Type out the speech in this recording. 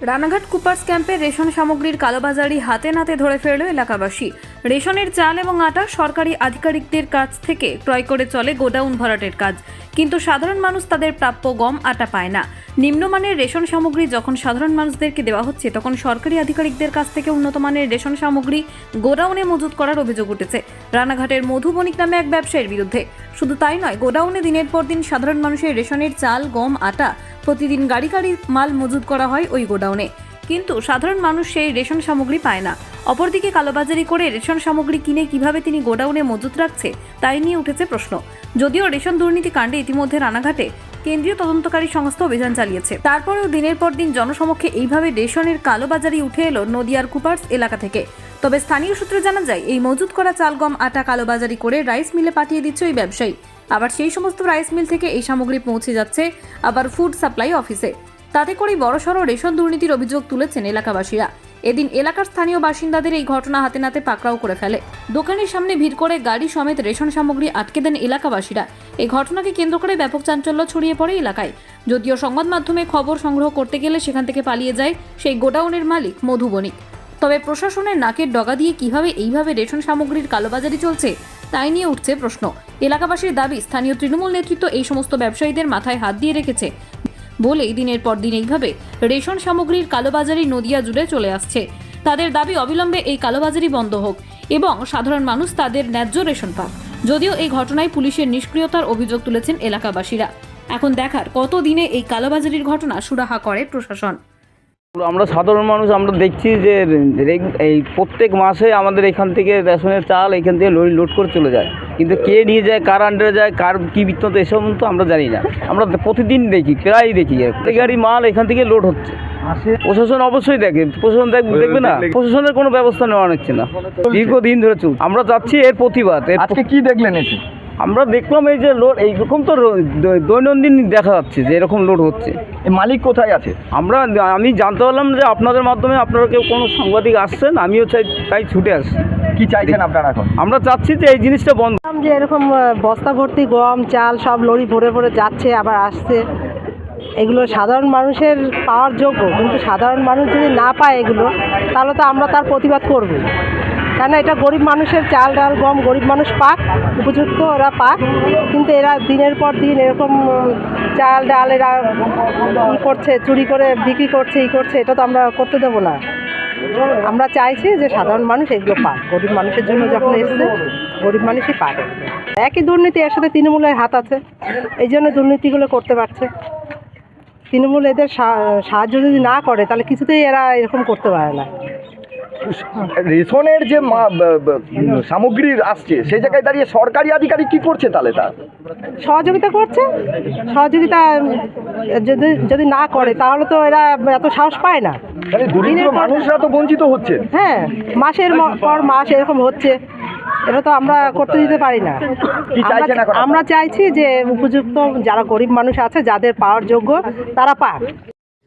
Ranaghat Cooper's ক্যাম্পে ration সামগ্রীর কালোবাজারি হাতে নাতে ধরে ফেলল এলাকাবাসী। রেশনের চাল এবং আটা সরকারি আধিকারিকদের কাছ থেকে ক্রয় করে চলে গোডাউন ভরাটের কাজ। কিন্তু সাধারণ মানুষ তাদের প্রাপ্য গম, আটা পায় না। নিম্নমানের রেশন সামগ্রী যখন সাধারণ মানুষদেরকে দেওয়া হচ্ছে, তখন সরকারি আধিকারিকদের কাছ থেকে উন্নত মানের রেশন সামগ্রী গোডাউনে মজুত করার অভিযোগ উঠেছে। রানাঘাটের মধুবণিক নামে এক ব্যবসায়ীর বিরুদ্ধে। শুধু তাই নয়, গোডাউনে দিনের পর দিন সাধারণ মানুষের রেশনের চাল, গম, আটা, প্রতিদিন গাড়ি গাড়ি মাল মজুত করা হয় ওই গোডাউনে। কিন্তু সাধারণ মানুষ সেই রেশন সামগ্রী পায় না। অপরদিকে কালোবাজারি করে রেশন সামগ্রী কিনে কীভাবে তিনি গোডাউনে মজুত রাখছে, তাই নিয়ে উঠেছে প্রশ্ন। যদিও রেশন দুর্নীতি কাণ্ডে ইতিমধ্যে রানাঘাটে কেন্দ্রীয় তদন্তকারী সংস্থা অভিযান চালিয়েছে। তারপরেও দিনের পর দিন জনসমক্ষে এইভাবে রেশনের কালোবাজারি উঠে এলো নদিয়ার কুপার্স এলাকা থেকে। তবে স্থানীয় সূত্রে জানা যায়, এই মজুত করা চাল গম আটা কালোবাজারি করে রাইস মিলে পাঠিয়ে দিচ্ছে ওই ব্যবসায়ী। আবার সেই সমস্ত রাইস মিল থেকে এই সামগ্রী পৌঁছে যাচ্ছে আবার ফুড সাপ্লাই অফিসে। তাতে করেই বড়সড় রেশন দুর্নীতির অভিযোগ তুলেছেন এলাকাবাসীরা। এদিন এলাকার স্থানীয় বাসিন্দাদের এই ঘটনা হাতে নাতে পাকড়াও করে ফেলে। দোকানের সামনে ভিড় করে গাড়ি সমেত রেশন সামগ্রী আটকে দেন এলাকাবাসীরা। এই ঘটনাকে কেন্দ্র করে ব্যাপক চাঞ্চল্য ছড়িয়ে পড়ে এলাকায়। যদিও সংবাদ মাধ্যমে খবর সংগ্রহ করতে গেলে সেখান থেকে পালিয়ে যায় সেই গোডাউনের মালিক মধু বণিক তবে প্রশাসনের নাকের ডগা দিয়ে কীভাবে এইভাবে রেশন সামগ্রীর কালোবাজারি চলছে, তাই নিয়ে উঠছে প্রশ্ন। এলাকাবাসীর দাবি, স্থানীয় তৃণমূল নেতৃত্ব এই সমস্ত ব্যবসায়ীদের মাথায় হাত দিয়ে রেখেছে। বলেই দিনের পর দিন এইভাবে রেশন সামগ্রীর কালোবাজারি নদিয়া জুড়ে চলে আসছে। তাদের দাবি, অবিলম্বে এই কালোবাজারি বন্ধ হোক এবং সাধারণ মানুষ তাদের ন্যায্য রেশন পাক। যদিও এই ঘটনায় পুলিশের নিষ্ক্রিয়তার অভিযোগ তুলেছেন এলাকাবাসীরা। এখন দেখার কত দিনে এই কালোবাজারির ঘটনা সুরাহা করে প্রশাসন। আমরা সাধারণ মানুষ আমরা দেখছি যে এই প্রত্যেক মাসে আমাদের এখান থেকে রেশনের চাল এখান থেকে লরি লোড করে চলে যায়। কিন্তু কে নিয়ে যায় কার আন্ডারে যায় কার কী বৃত্তান্ত এসব তো আমরা জানি না। আমরা প্রতিদিন দেখি প্রায় দেখি গাড়ি মাল এখান থেকে লোড হচ্ছে। প্রশাসন অবশ্যই দেখে প্রশাসন দেখ দেখবে না? প্রশাসনের কোনো ব্যবস্থা নেওয়া হচ্ছে না। দীর্ঘদিন ধরে চলছে। আমরা চাচ্ছি এর প্রতিবাদ। আজকে কি দেখলেন এসে? আমরা দেখলাম এই যে লোড এইরকম তো দৈনন্দিন দেখা যাচ্ছে যে এরকম লোড হচ্ছে। মালিক কোথায় আছে? আমরা আমি জানতে পারলাম যে আপনাদের মাধ্যমে আপনারা কেউ কোনো সাংবাদিক আসছেন আমিও চাই তাই ছুটে আসছি। কি চাইছেন আপনারা এখন? আমরা চাচ্ছি যে এই জিনিসটা বন্ধ যে এরকম বস্তা ভর্তি গম চাল সব লরি ভরে ভরে যাচ্ছে আবার আসছে। এগুলো সাধারণ মানুষের পাওয়ার যোগ্য কিন্তু সাধারণ মানুষ যদি না পায় এগুলো তাহলে তো আমরা তার প্রতিবাদ করব কেন এটা গরিব মানুষের চাল, ডাল, গম, গরিব মানুষ পাক, উপযুক্ত ওরা পাক। কিন্তু এরা দিনের পর দিন এরকম চাল, ডাল এরা ই করছে, চুরি করে বিক্রি করছে, ই করছে, এটা তো আমরা করতে দেবো না। আমরা চাইছি যে সাধারণ মানুষ এগুলো পাক। গরিব মানুষের জন্য যখন এসছে, গরিব মানুষই পাক একই দুর্নীতি, এর সাথে তৃণমূলের হাত আছে। এই জন্য দুর্নীতিগুলো করতে পারছে। তৃণমূল এদের সাহায্য যদি না করে, তাহলে কিছুতেই এরা এরকম করতে পারে না। রেশনের যে সামগ্রী আসছে সেই জায়গায় দাঁড়িয়ে সরকারি আধিকারিক কি করছে তাহলে তা সহযোগিতা করছে। সহযোগিতা যদি যদি না করে তাহলে তো এরা এত সাহস পায় না। মানে দরিদ্র মানুষরা তো বঞ্চিত হচ্ছে। হ্যাঁ মাসের পর মাস এরকম হচ্ছে। এটা তো আমরা করতে দিতে পারি না। আমরা চাইছি যে উপযুক্ত যারা গরিব মানুষ আছে যাদের পাওয়ার যোগ্য তারা পাক।